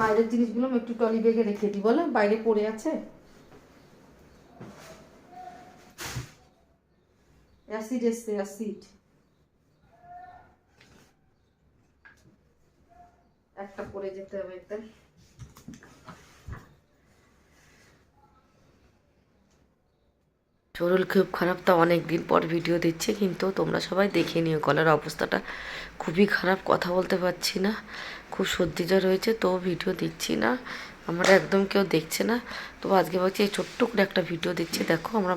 বাইরের জিনিসগুলো একটু টলি ব্যাগে রেখে দিই, বলো? বাইরে পড়ে আছে? অ্যাসিড এসছে, অ্যাসিড। একটা পরে যেতে হবে একদম শরীর খুব খারাপ, তা অনেক দিন পর ভিডিও দিচ্ছে, কিন্তু তোমরা সবাই দেখে নিও, গলার অবস্থাটা। খুবই খারাপ কথা বলতে পারছি না। খুব সর্দি জ্বর হয়েছে তো ভিডিও দিচ্ছি না। আমরা একদম কেউ দেখছে না। তো আজকে বলছি এই ছোট্ট করে একটা ভিডিও দিচ্ছি দেখো আমরা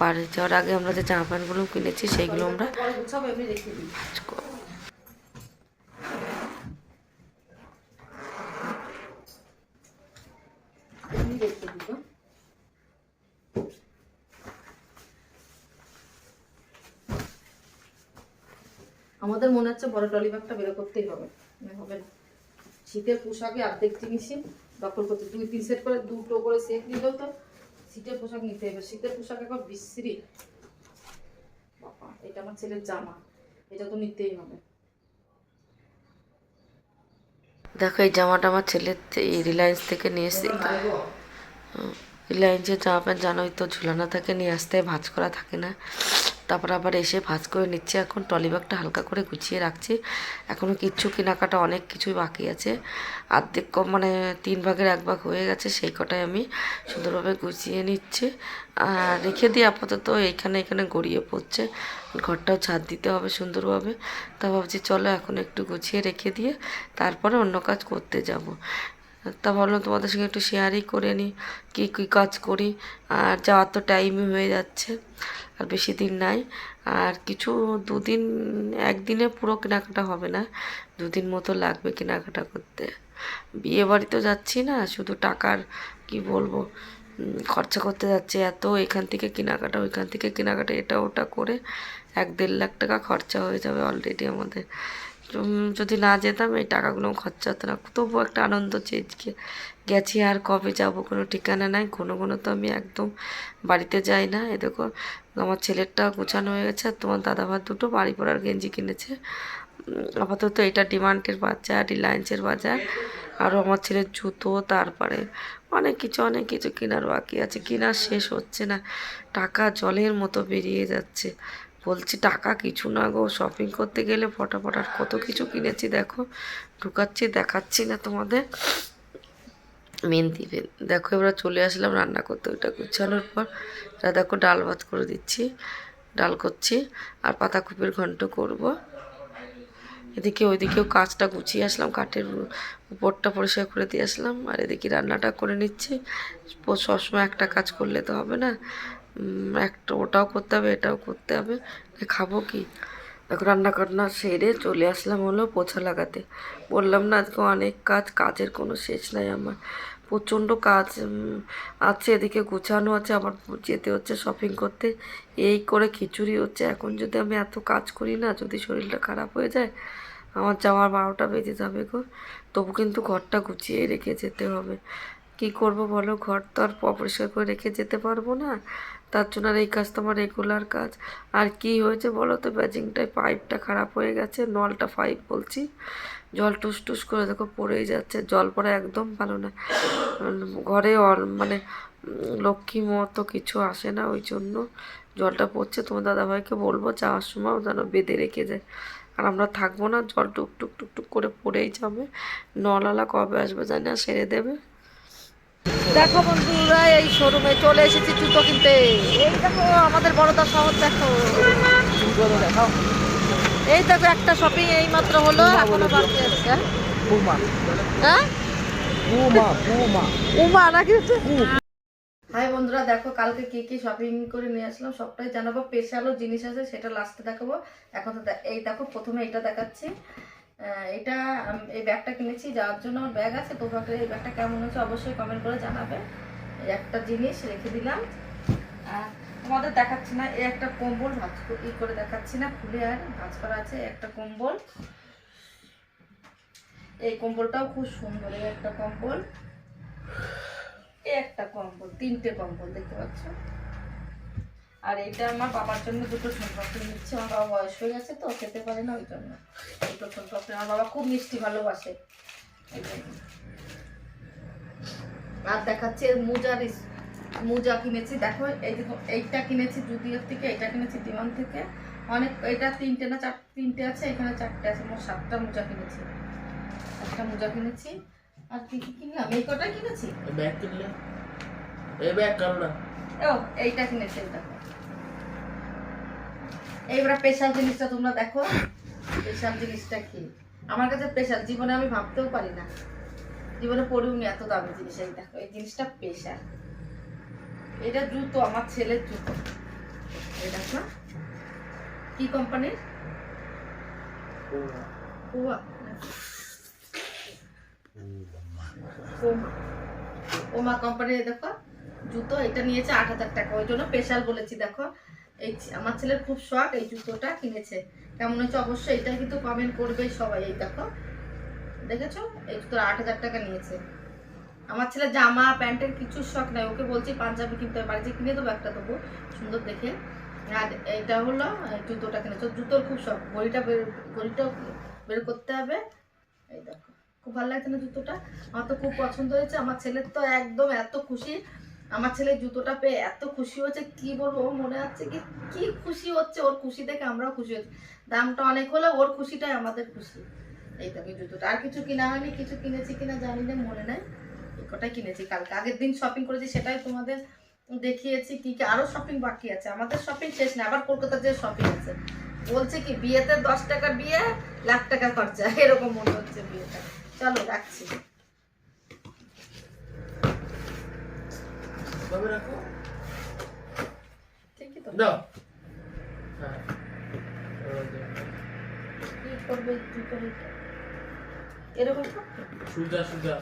বাড়ি যাওয়ার আগে আমরা যে জামা প্যান্টগুলো কিনেছি সেইগুলো আমরা পরে গুছাবো এমনি রেখে দিই ভাঁজ করব। এমনি রেখে দিব আমাদের মনে হচ্ছে বড় টলি ব্যাগটা বেরো করতেই হবে। হবে না। শীতের পোশাকে অর্ধেক জিনিসই দখল করতে দুই তিন সেট করে দুটো করে সেট নিলেও তো শীতের পোশাক নিতে হবে। শীতের পোশাক এখন বিশ্রী। বাবা এটা আমার ছেলের জামা। এটা তো নিতেই হবে। দেখো এই জামাটা আমার ছেলের এই রিলায়েন্স থেকে নিয়ে এসেছি। রিলায়েন্সের জামা প্যান্ট জানোই তো ঝুলানো থাকে নিয়ে আসতে ভাঁজ করা থাকে না। তারপর আবার এসে ভাঁজ করে নিচ্ছে। এখন টলি ব্যাগটা হালকা করে গুছিয়ে রাখছি। এখনও কিচ্ছু কেনাকাটা অনেক কিছুই বাকি আছে। আর্ধেক কম মানে তিন ভাগের এক ভাগ হয়ে গেছে, সেই কটাই আমি সুন্দরভাবে গুছিয়ে নিচ্ছি। আর রেখে দিয়ে আপাতত, এইখানে এখানে গড়িয়ে পড়ছে। ঘরটাও ছাদ দিতে হবে সুন্দরভাবে। তা ভাবছি চলো এখন একটু গুছিয়ে রেখে দিয়ে তারপরে অন্য কাজ করতে যাব। তা ভাবলাম তোমাদের সঙ্গে একটু শেয়ারই করে নিই কী কী কাজ করি। আর যাওয়ার তো টাইমই হয়ে যাচ্ছে, আর বেশি দিন নাই। আর কিছু দুদিন, একদিনে পুরো কেনাকাটা হবে না, দুদিন মতো লাগবে কেনাকাটা করতে। বিয়ে বাড়িতেও যাচ্ছি না, শুধু টাকার, কি বলব খরচা করতে যাচ্ছে। এত এখান থেকে কেনাকাটা, ওইখান থেকে কেনাকাটা, এটা ওটা করে এক দেড় লাখ টাকা খরচা হয়ে যাবে অলরেডি আমাদের। যদি না যেতাম, এই টাকাগুলো খরচা হতো না। তবুও একটা আনন্দ চেয়ে গেছি আর কবে যাব, কোনো ঠিকানা নাই, কোনো কোনো তো আমি একদম বাড়িতে যাই না। এ দেখো, আমার ছেলেরটা গোছানো হয়ে গেছে, আর তোমার দাদাভাই দুটো বাড়ি পড়ার গেঞ্জি কিনেছে। আপাতত এটা ডিমান্ডের বাজার, রিলায়েন্সের বাজার আরও আমার ছেলের জুতো, তারপরে অনেক কিছু অনেক কিছু কেনার বাকি আছে। কেনার শেষ হচ্ছে না। টাকা জলের মতো বেরিয়ে যাচ্ছে। বলছি, টাকা কিছু না গো শপিং করতে গেলে ফটাফট আর কত কিছু কিনেছি দেখো, ঢুকাচ্ছি, দেখাচ্ছি না তোমাদের। মেহেন্দি দেখো, এবার চলে আসলাম রান্না করতে, ওইটা গুছানোর পর এটা দেখো ডাল ভাত করে দিচ্ছি, ডাল করছি, আর পাতাকপির ঘন্ট করব। এদিকে ওইদিকেও কাজটা গুছিয়ে আসলাম, কাঠের উপরটা পরিষ্কার করে দিয়ে আসলাম, আর এদিকে রান্নাটা করে নিচ্ছি। সবসময় একটা কাজ করলে তো হবে না। একটা ওটাও করতে হবে, এটাও করতে হবে। খাব কি? এখন রান্না বান্না সেরে চলে আসলাম হলো পোছা লাগাতে। বললাম না, আজকে অনেক কাজ, কাজের কোনো শেষ নাই আমার। প্রচণ্ড কাজ আছে, এদিকে গুছানো আছে, আবার যেতে হচ্ছে শপিং করতে। এই করে খিচুড়ি হচ্ছে। এখন যদি আমি এত কাজ করি না, যদি শরীরটা খারাপ হয়ে যায়, আমার যাওয়ার বারোটা বেজে যাবে গো। তবু কিন্তু ঘরটা গুছিয়ে রেখে যেতে হবে। কি করব বলো? ঘর তো আর অপরিষ্কার করে রেখে যেতে পারব না। তার জন্য আর এই কাজ তো আমার রেগুলার কাজ। আর কি হয়েছে বলো তো? ব্যাজিংটায় পাইপটা খারাপ হয়ে গেছে, নলটা পাইপ বলছি। জল টুস টুস করে দেখো পড়েই যাচ্ছে, জল পড়া একদম ভালো না। ঘরে মানে লক্ষ্মী মতো কিছু আসে না ওই জন্য জলটা পড়ছে। তোমার দাদাভাইকে বলব যাওয়ার সময় যেন বেঁধে রেখে যায়। আর আমরা থাকব না, জল টুক টুক টুক টুক করে পড়েই যাবে। নলালা কবে আসবে জানি না, সেরে দেবে। দেখো বন্ধুরা এই শোরুমে চলে এসেছি জুতো কিনতে। এই দেখো আমাদের বড়দা শহর দেখো। দেখো এই দেখো একটা শপিং এই মাত্র হলো এখনও বাকি আছে। হ্যাঁ? হ্যাঁ? উমা নাকি? হাই বন্ধুরা দেখো কালকে কি কি শপিং করে নিয়ে আসলাম সবটাই জানাব। স্পেশালও জিনিস আছে সেটা লাস্টে দেখাবো। এখন এই দেখো প্রথমে এটা দেখাচ্ছি। এটা এই ব্যাগটা কিনেছি, যাওয়ার জন্য আমার ব্যাগ আছে। তো ব্যাগটা এই ব্যাগটা কেমন হচ্ছে অবশ্যই কমেন্ট করে জানাবে। এই একটা জিনিস রেখে দিলাম। আর তোমাদের দেখাচ্ছি না, এই একটা কম্বল, ভাজ ই করে দেখাচ্ছি না, খুলে আর ভাজ করা আছে একটা কম্বল। এই কম্বলটাও খুব সুন্দর, এই একটা কম্বল। এই একটা কম্বল, তিনটে কম্বল দেখতে পাচ্ছ? আর এটা আমার বাবার জন্য দুটো সোনপাপড়ি নিচ্ছে, আমার বাবা বয়স হয়ে গেছে তো, খেতে পারে না ওই জন্য। দুটো সোনপাপড়ি আমার বাবা খুব মিষ্টি ভালোবাসে। আর দেখাচ্ছে মোজার মোজা কিনেছি। দেখো, এই এইটা কিনেছি জুদিওর থেকে, এটা কিনেছি ডিমান্ড থেকে। অনেক, এটা তিনটে না চার, তিনটে আছে, এখানে চারটে আছে, মোট সাতটা মোজা কিনেছি। একটা মোজা কিনেছি। আর কি কি কিনলাম? এই কটাই কিনেছি? ব্যাগ কিনলে? এই ব্যাগ কামনা ও এইটা কিনেছি এই এইবার স্পেশাল জিনিসটা তোমরা দেখো। স্পেশাল জিনিসটা কি? আমার কাছে স্পেশাল জীবনে আমি ভাবতেও পারি না। জীবনে পড়িও নি এত দামি জিনিস এই দেখো এই জিনিসটা স্পেশাল এটা জুতো আমার ছেলের জুতো। এই দেখো। কি কোম্পানির ওমা ওমা কোম্পানির দেখো। জুতো, এটা নিয়েছে আট হাজার টাকা। ওই জন্য স্পেশাল বলেছি, দেখো। এই আমার ছেলের খুব শখ এই জুতোটা কিনেছে। কেমন হচ্ছে অবশ্যই এটা কিন্তু কমেন্ট করবে সবাই, এই দেখো। দেখেছ? এই জুতো আট হাজার টাকা নিয়েছে। আমার ছেলে জামা, প্যান্টের কিছু শখ নাই। ওকে বলছি, পাঞ্জাবি কিনতে হবে। বাড়িতে কিনে দেবো একটা দেবো, সুন্দর দেখে। আর এটা হলো জুতোটা কিনেছে। জুতোর খুব শখ। ঘড়িটা বের ঘড়িটা বের করতে হবে। এই দেখো। খুব ভালো লাগছে না জুতোটা? আমার তো খুব পছন্দ হয়েছে। আমার ছেলের তো একদম এত খুশি। আমার ছেলে জুতোটা পেয়ে এত খুশি হচ্ছে কি বলব মনে হচ্ছে কি কি খুশি হচ্ছে, ওর খুশি দেখে আমরাও খুশি হচ্ছি দামটা অনেক হলে ওর খুশিটাই আমাদের খুশি। এই দেখো এই জুতোটা, আর কিছু কিনা হয়নি, কিছু কিনেছি কিনা জানি না, মনে নাই। এই কটাই কিনেছি কালকে। আগের দিন শপিং করেছি, সেটাই তোমাদের দেখিয়েছি কি কি, আরও শপিং বাকি আছে। আমাদের শপিং শেষ না আবার কলকাতার যে শপিং আছে। বলছে কি, বিয়েতে দশ টাকার বিয়ে, লাখ টাকা খরচা। এরকম মনে হচ্ছে বিয়েটা। চলো, রাখছি। কবে রাখো ঠিকই তো। দাও। হ্যাঁ কি করবে কি করে? এরকম? সুজা সুজা।